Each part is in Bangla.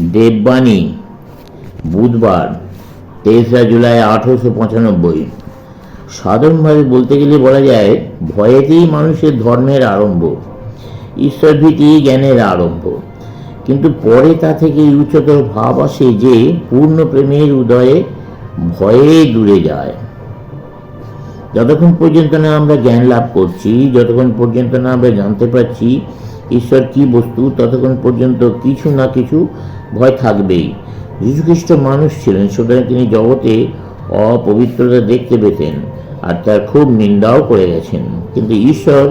দেববাণী, বুধবার, তেসরা জুলাই আঠেরোশো পঁচানব্বই। সাধারণভাবে বলতে গেলে বলা যায়, ভয়েতেই মানুষের ধর্মের আরম্ভ, ঈশ্বরভীতি জ্ঞানের আরম্ভ। কিন্তু পরে তা থেকে উচ্চতর ভাব আসে যে, পূর্ণ প্রেমের উদয়ে ভয়ে দূরে যায়। যতক্ষণ পর্যন্ত না আমরা জ্ঞান লাভ করছি, যতক্ষণ পর্যন্ত না আমরা জানতে পারছি ঈশ্বর কি বস্তু ততক্ষণ পর্যন্ত কিছু না কিছু ভয় থাকবেই। যীশুখ্রিস্ট মানুষ ছিলেন, সুতরাং তিনি জগতে অপবিত্রতা দেখতে পেতেন আর তার খুব নিন্দাও করে গেছেন। কিন্তু ঈশ্বর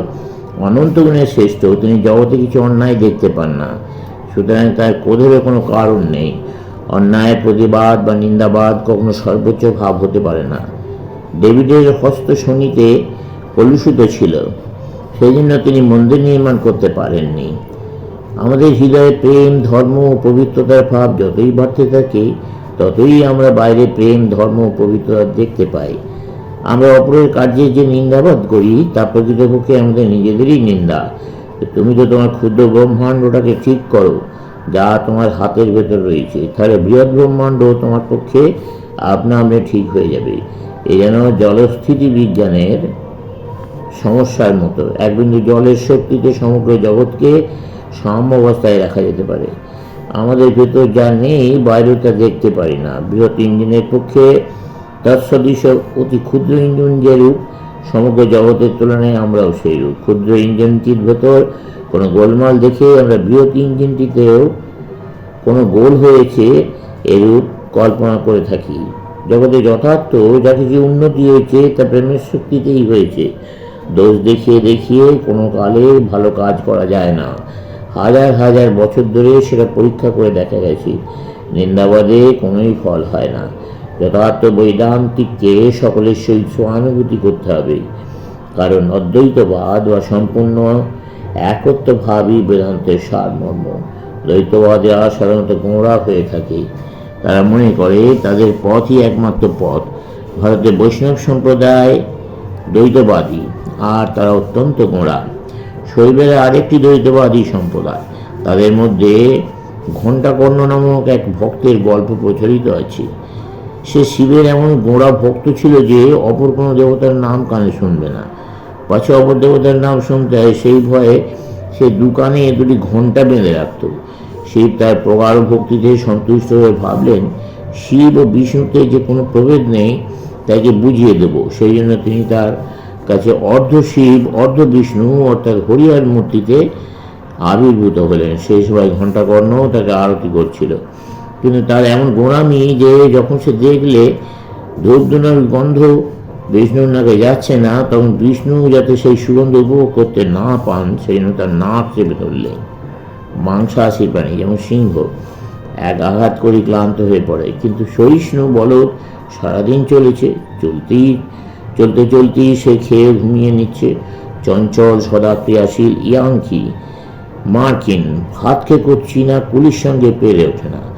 অনন্ত গুণের শ্রেষ্ঠ, তিনি জগতে কিছু অন্যায় দেখতে পান না। সুতরাং তার ক্রোধেরও কোনো কারণ নেই। অন্যায়ের প্রতিবাদ বা নিন্দাবাদ কখনো সর্বোচ্চ ভাব হতে পারে না। ডেভিডের হস্ত শনিতে কলুষিত ছিল। সেই জন্য তিনি মন্দির নির্মাণ করতে পারেননি। আমাদের হৃদয়ে প্রেম, ধর্ম ও পবিত্রতার ভাব যতই বাড়তে থাকে, ততই আমরা বাইরে প্রেম, ধর্ম ও পবিত্রতা দেখতে পাই। আমরা অপরের কার্যের যে নিন্দাবাদ করি, তা প্রকৃতপক্ষে আমাদের নিজেদেরই নিন্দা। তুমি তো তোমার ক্ষুদ্র ব্রহ্মাণ্ডটাকে ঠিক করো, যা তোমার হাতের ভেতর রয়েছে। তাহলে বৃহৎ ব্রহ্মাণ্ড তোমার পক্ষে আপনা আপনি ঠিক হয়ে যাবে। এই যেন জলস্থিতি বিজ্ঞানের সমস্যার মতো। এক বিন্দু জলের শক্তিতে সমগ্র জগৎকে সাম্য অবস্থায় রাখা যেতে পারে। আমাদের ভেতর যা নেই বাইরে তা দেখতে পারি না। বৃহৎ ইঞ্জিনের পক্ষে তার তৎসদৃশ অতি ক্ষুদ্র ইঞ্জিন যে রূপ, সমগ্র জগতের তুলনায় আমরাও সেই রূপ। ক্ষুদ্র ইঞ্জিনটির ভেতর কোনো গোলমাল দেখে আমরা বৃহৎ ইঞ্জিনটিতেও কোনো গোল হয়েছে এরূপ কল্পনা করে থাকি। জগতে যথার্থ যা কিছু উন্নতি হয়েছে, তা প্রেমের শক্তিতেই হয়েছে। দোষ দেখিয়ে দেখিয়ে কোনো কালে ভালো কাজ করা যায় না। হাজার হাজার বছর ধরে সেটা পরীক্ষা করে দেখা গেছে। নিন্দাবাদে কোনোই ফল হয় না। যথার্থ বৈদান্তিককে সকলের সহিত সহানুভূতি করতে হবে। কারণ অদ্বৈতবাদ বা সম্পূর্ণ একত্বভাবই বেদান্তের সারমর্ম। দ্বৈতবাদীরা সাধারণত গোঁড়া হয়ে থাকে। তারা মনে করে তাদের পথই একমাত্র পথ। ভারতের বৈষ্ণব সম্প্রদায় দ্বৈতবাদী। আর তারা অত্যন্ত গোঁড়া শৈবের আরেকটি দ্বৈতবাদী সম্প্রদায়। তাদের মধ্যে ঘণ্টাকর্ণ নামক এক ভক্তের গল্প প্রচলিত আছে। সে শিবের এমন গোঁড়া ভক্ত ছিল যে অপর কোনো দেবতার নাম কানে শুনবে না। পাছে অপর দেবতার নাম শুনতে হয়, সেই ভয়ে সে দোকানে দুটি ঘণ্টা বেঁধে রাখত। শিব তার প্রগাঢ় ভক্তিতে সন্তুষ্ট হয়ে ভাবলেন, শিব ও বিষ্ণুতে যে কোনো প্রভেদ নেই, তাকে বুঝিয়ে দেব। সেই জন্য তিনি তার কাছে অর্ধ শিব, অর্ধ বিষ্ণু অর্থাৎ হরিয়ার মূর্তিতে আবির্ভূত হলেন। সেই সময় ঘণ্টাকর্ণ তাকে আরতি করছিল। কিন্তু তার এমন গোড়ামি যে যখন সে দেখলে ধূপধুনার গন্ধ বিষ্ণুর নাকে যাচ্ছে না, তখন বিষ্ণু যাতে সেই সুগন্ধ উপভোগ করতে না পান, সেই জন্য তার নাক চেপে ধরলেন মাংসাশী প্রাণী যেমন সিংহ, এক আঘাত করে ক্লান্ত হয়ে পড়ে। কিন্তু সহিষ্ণু বলদ সারাদিন চলেছে, চলতেই চলতে চলতেই সে খেয়ে ঘুমিয়ে নিচ্ছে। চঞ্চল সদা ক্রিয়াশীল ইয়াংকি মার্কিন ভাত খেয়ে করছি না কুলির সঙ্গে পেরে ওঠে না।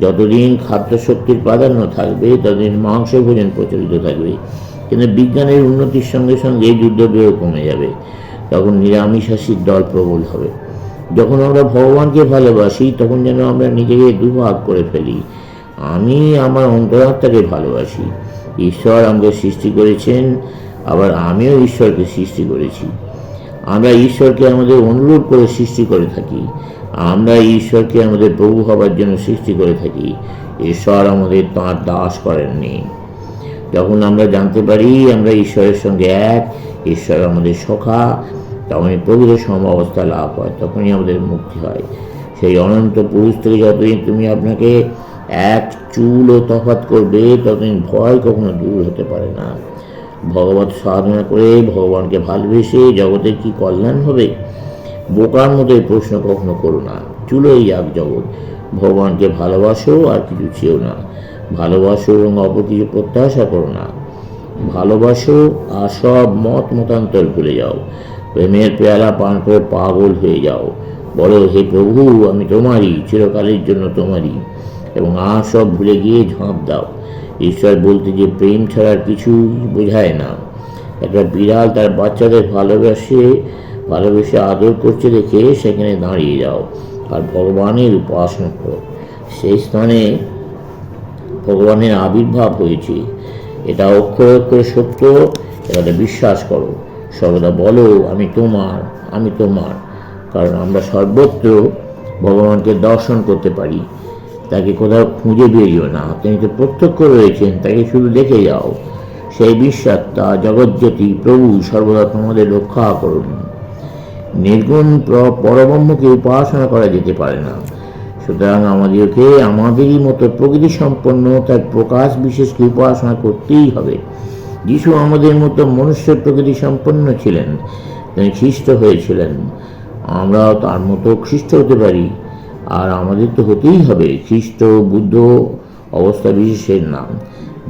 যতদিন খাদ্যশক্তির প্রাধান্য থাকবে, ততদিন মাংস ভোজন প্রচলিত থাকবে। কিন্তু বিজ্ঞানের উন্নতির সঙ্গে সঙ্গে যুদ্ধবিহ কমে যাবে। তখন নিরামিষাসীর দল প্রবল হবে। যখন আমরা ভগবানকে ভালোবাসি, তখন যেন আমরা নিজেকে দুভাগ করে ফেলি। আমি আমার অন্তরাত্মাকে ভালোবাসি। ঈশ্বর আমাকে সৃষ্টি করেছেন, আবার আমিও ঈশ্বরকে সৃষ্টি করেছি। আমরা ঈশ্বরকে আমাদের অনুরোধ করে সৃষ্টি করে থাকি। আমরা ঈশ্বরকে আমাদের প্রভু হবার জন্য সৃষ্টি করে থাকি। ঈশ্বর আমাদের তাঁর দাস করেননি। যখন আমরা জানতে পারি আমরা ঈশ্বরের সঙ্গে এক, ঈশ্বর আমাদের সখা, তখনই প্রভুর সম অবস্থা লাভ হয়, তখনই আমাদের মুক্তি হয়। সেই অনন্ত পুরুষ থেকে যতদিন তুমি আপনাকে এক চুলও তফাত করবে ততদিন ভয় কখনো দূর হতে পারে না। ভগবত সাধনা করে ভগবানকে ভালোবেসে জগতের কি কল্যাণ হবে? বোকার মতো এই প্রশ্ন কখনো করো না। চুলোই যাক জগৎ। ভগবানকে ভালোবাসো আর কিছু চেয়েও না। ভালোবাসো এবং অপর কিছু প্রত্যাশা করো না। ভালোবাসো আর সব মত মতান্তর ভুলে যাও। প্রেমের পেয়ালা পান করে পাগল হয়ে যাও। বলো, হে প্রভু, আমি তোমারই, চিরকালের জন্য তোমারই। এবং আর সব ভুলে গিয়ে ঝাঁপ দাও। ঈশ্বর বলতে যে প্রেম ছাড়া কিছু বোঝায় না। একটা বিড়াল তার বাচ্চাদের ভালোবাসে, ভালোবেসে আদর করছে দেখে সেখানে দাঁড়িয়ে যাও আর ভগবানের উপাসনা করো। সেই স্থানে ভগবানের আবির্ভাব হয়েছে। এটা অক্ষরে অক্ষরে সত্য, এটাতে বিশ্বাস করো। সর্বদা বলো, আমি তোমার আমি তোমার। কারণ আমরা সর্বত্র ভগবানকে দর্শন করতে পারি। তাকে কোথাও খুঁজে বেরিও না। তিনি তো প্রত্যক্ষ রয়েছেন, তাকে শুধু দেখে যাও। সেই বিশ্বাত্মা জগজ্যোতি প্রভু সর্বদা তোমাদের রক্ষা করুন। নির্গুণ প্র- পরব্রহ্মকে উপাসনা করা যেতে পারে না। সুতরাং আমাদেরকে আমাদেরই মতো প্রকৃতি সম্পন্ন তার প্রকাশ বিশেষকে উপাসনা করতেই হবে। যিশু আমাদের মতো মনুষ্য প্রকৃতি সম্পন্ন ছিলেন, তিনি খ্রিস্ট হয়েছিলেন। আমরাও তার মতো খ্রিস্ট হতে পারি। আর আমাদের তো হতেই হবে। খ্রিস্ট, বুদ্ধ অবস্থা বিশেষের নাম,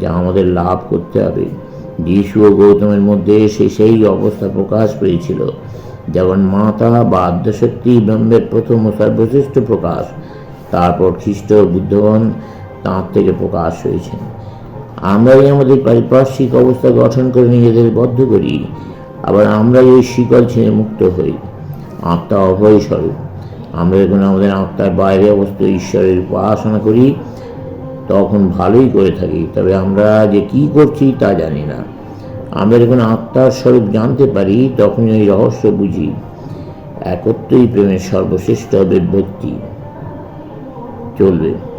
যা আমাদের লাভ করতে হবে। যিশু ও গৌতমের মধ্যে সে সেই অবস্থা প্রকাশ পেয়েছিল যেমন মাতা বা আদ্যশক্তি ব্রহ্মের প্রথম ও সর্বশ্রেষ্ঠ প্রকাশ, তারপর খ্রিস্ট বুদ্ধগণ তাঁর থেকে প্রকাশ হয়েছেন। আমরাই আমাদের পারিপার্শ্বিক অবস্থা গঠন করে নিজেদের বদ্ধ করি, আবার আমরাই ওই শিকল ছেড়ে মুক্ত হই। আত্মা অভয় স্বরূপ আমরা যখন আমাদের আত্মার বাইরে অবস্থায় ঈশ্বরের উপাসনা করি, তখন ভালোই করে থাকি। তবে আমরা যে কি করছি তা জানি না। আমরা যখন আত্মার স্বরূপ জানতে পারি তখন ওই রহস্য বুঝি। একত্রই প্রেমের সর্বশ্রেষ্ঠ অভিব্যক্তি চলবে।